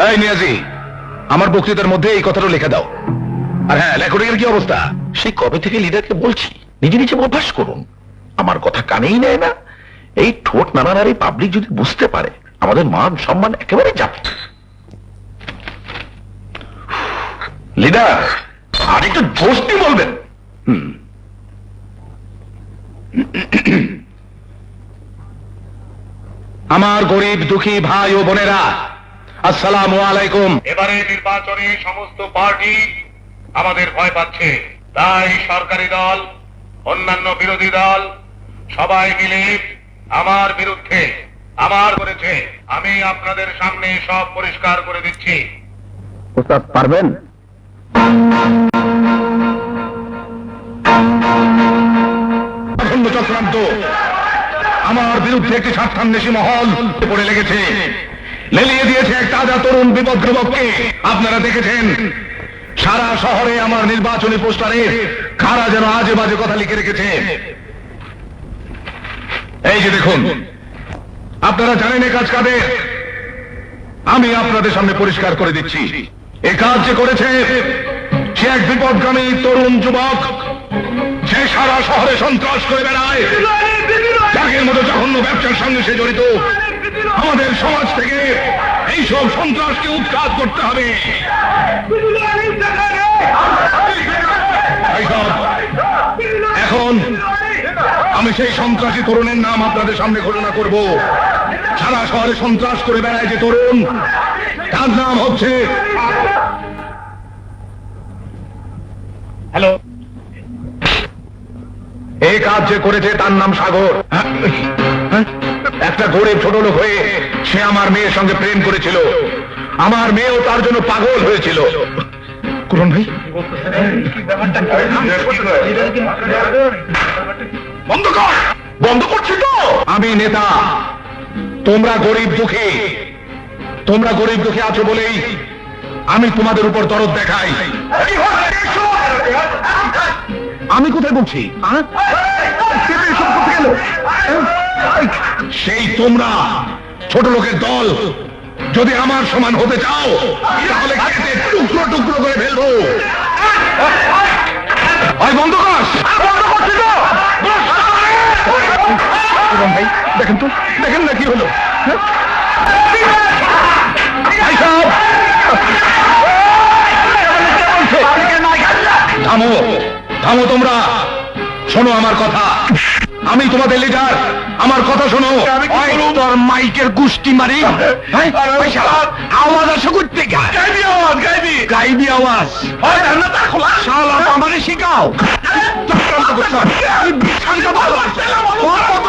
এই নিয়াজি আমার বক্তৃতার মধ্যে এই কথাটা লিখে দাও। আর হ্যাঁ এর কি অবস্থা? সেই কবে থেকে লিডারকে বলছি? নিজে নিজে অভ্যাস করুন। আমার কথা কানেই নেয় না। এই ঠোঁট নানার এই পাবলিক যদি বুঝতে পারে আমাদের মান সম্মান একেবারে যাবে। লিডার আর একটু জোস্তি বলবেন। হুম। আমার গরিব দুঃখী ভাই ও বোনেরা আসসালামু আলাইকুম। এবারে নির্বাচনে সমস্ত পার্টি আমাদের ভয় পাচ্ছে। তাই সরকারি দল অন্যান্য বিরোধী দল সবাই মিলে আমার বিরুদ্ধে আমার করেছে। আমি আপনাদের সামনে সব পরিষ্কার করে দিচ্ছি। ওস্তাদ পারবেন? চক্রান্ত আমার বিরুদ্ধে একটি স্বার্থান্বেষী মহল পড়ে লেগেছে। লেলিয়ে দিয়েছে এক তাজা তরুণ বিপদ্রবককে আপনারা দেখেছেন? সারা শহরে আমার নির্বাচনী পোস্টারে কারা যেন আজে বাজে কথা লিখে রেখেছে। এই যে দেখুন, আপনারা জানেন এ কাজ কাদের? আমি আপনাদের সামনে পরিষ্কার করে দিচ্ছি। এ কাজ যে করেছে সে এক বিপদগামী তরুণ যুবক সে সারা শহরে সন্ত্রাস করে বেড়ায়। মতো জঘন্য ব্যবসার সঙ্গে সে জড়িত। আমাদের সমাজ থেকে এইসব সন্ত্রাসকে উৎখাত করতে হবে। এখন আমি সেই সন্ত্রাসী তরুণের নাম আপনাদের সামনে ঘোষণা করব। সারা শহরে সন্ত্রাস করে বেড়ায় যে তরুণ তার নাম হচ্ছে হ্যালো। এই কাজ যে করেছে তার নাম সাগর। হ্যাঁ? একটা গরিব ছোট লোক হয়ে সে আমার মেয়ের সঙ্গে প্রেম করেছিল। আমার মেয়েও তার জন্য পাগল হয়েছিল। করুন ভাই? বন্ধ কর! বন্ধ করছি তো! আমি নেতা। তোমরা গরিব দুঃখী। তোমরা গরিব দুঃখী আছো বলেই আমি তোমাদের উপর দরদ দেখাই। আমি কোথায় বলছি তোমরা ছোট লোকের দল যদি আমার সমান হতে চাও, তাহলে টুকরো টুকরো করে ফেলব। বন্ধ কর। ভাই, দেখেন তো, দেখেন না কি হলো। থামো থামো তোমরা, শোনো আমার কথা। আমি তোমাদের লিডার আমার কথা শোনো। তোর মাইকের গুষ্টি মারি। হ্যাঁ? আওয়াজ আসো করতে গাইবি আওয়াজ গাইবি। গাইবি আওয়াজ। শালা আমাকে শিখাও। ভালো।